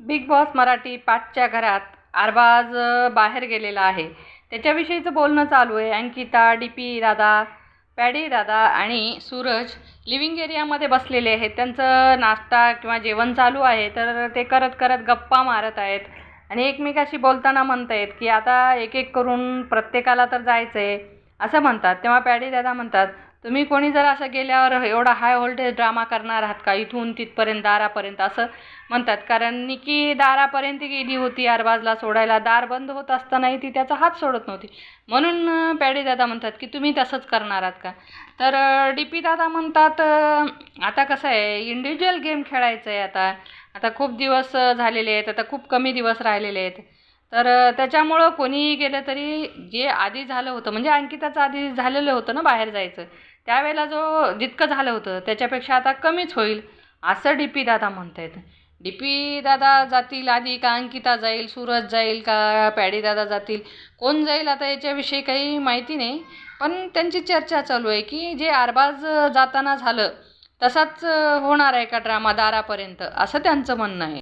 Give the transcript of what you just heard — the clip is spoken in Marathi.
बिग बॉस मराठी पाचच्या घरात अरबाज बाहेर गेलेला आहे. त्याच्याविषयीचं बोलणं चालू आहे. अंकिता डी पी दादा पॅडी दादा आणि सूरज लिव्हिंग एरियामध्ये बसलेले आहेत. त्यांचं नाश्ता किंवा जेवण चालू आहे. तर ते करत करत गप्पा मारत आहेत आणि एकमेकाशी बोलताना म्हणत आहेत की आता एक एक करून प्रत्येकाला तर जायचं आहे असं म्हणतात. तेव्हा पॅडी दादा म्हणतात तुम्ही कोणी जर असं गेल्यावर एवढा हाय व्होल्टेज ड्रामा करणार आहात का? इथून तिथपर्यंत दारापर्यंत असं म्हणतात. कारण निकी दारापर्यंत गेली होती आरबाजला सोडायला. दार बंद होत असतानाही ती त्याचा हात सोडत नव्हती. म्हणून अं, पॅडी दादा म्हणतात की तुम्ही तसंच करणार आहात का? तर डी पी दादा म्हणतात आता कसं आहे? इंडिव्हिज्युअल गेम खेळायचं आहे आता. आता खूप दिवस झालेले आहेत. आता खूप कमी दिवस राहिलेले आहेत. तर त्याच्यामुळं कोणीही गेलं तरी जे आधी झालं होतं म्हणजे अंकिताचं आधी झालेलं होतं ना बाहेर जायचं त्यावेळेला जो जितकं झालं होतं त्याच्यापेक्षा आता कमीच होईल असं डी पी दादा म्हणत आहेत डी पी दादा जातील आधी का अंकिता जाईल सूरज जाईल का पॅडी दादा जातील कोण जाईल आता याच्याविषयी काही माहिती नाही पण त्यांची चर्चा चालू आहे की जे आरबाज जाताना झालं तसाच होणार आहे का ड्रामा दारापर्यंत असं त्यांचं म्हणणं आहे.